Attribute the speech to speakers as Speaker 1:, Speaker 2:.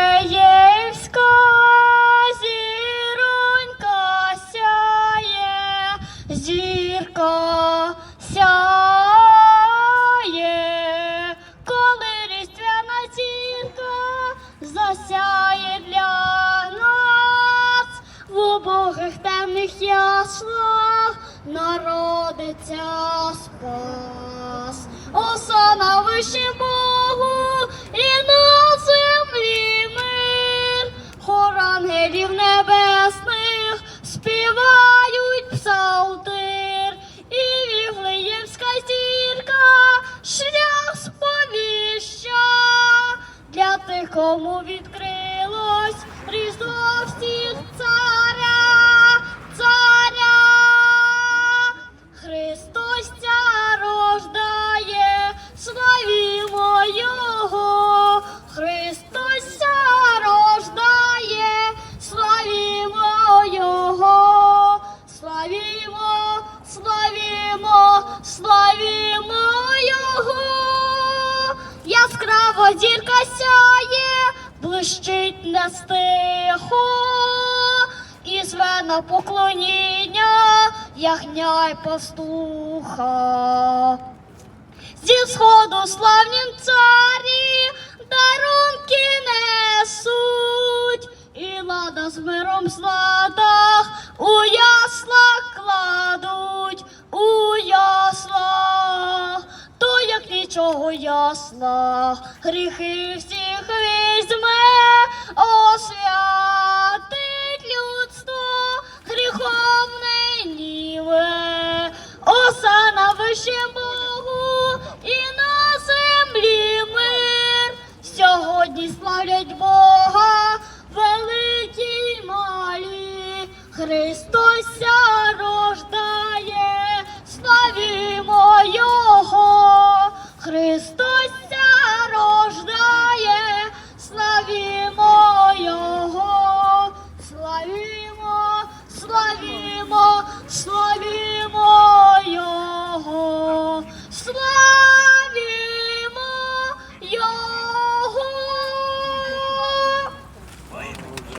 Speaker 1: Віфлеєвська зіронька сяє, зірка сяє, коли різдвяна зірка засяє для нас в убогих темних яслах народиться спас. Осана вище Богу і на землі мир, хор ангелів небесних співають псалтир, і віглеєвська зірка шлях сповіща. Для тих, кому відкрилось різдво всіх славімо, Його. Яскрава зірка сяє, блищить нестихо, і зве на поклоніння ягня й пастуха. Зі сходу славнім царі дарунки несуть, і лада з миром в сладах у яслах нічого ясла, гріхи всіх візьме, освятить людство, гріхом не ніве, осана вище Богу і на землі мир. Сьогодні славлять Бога, великі й малі, Христос Cristo.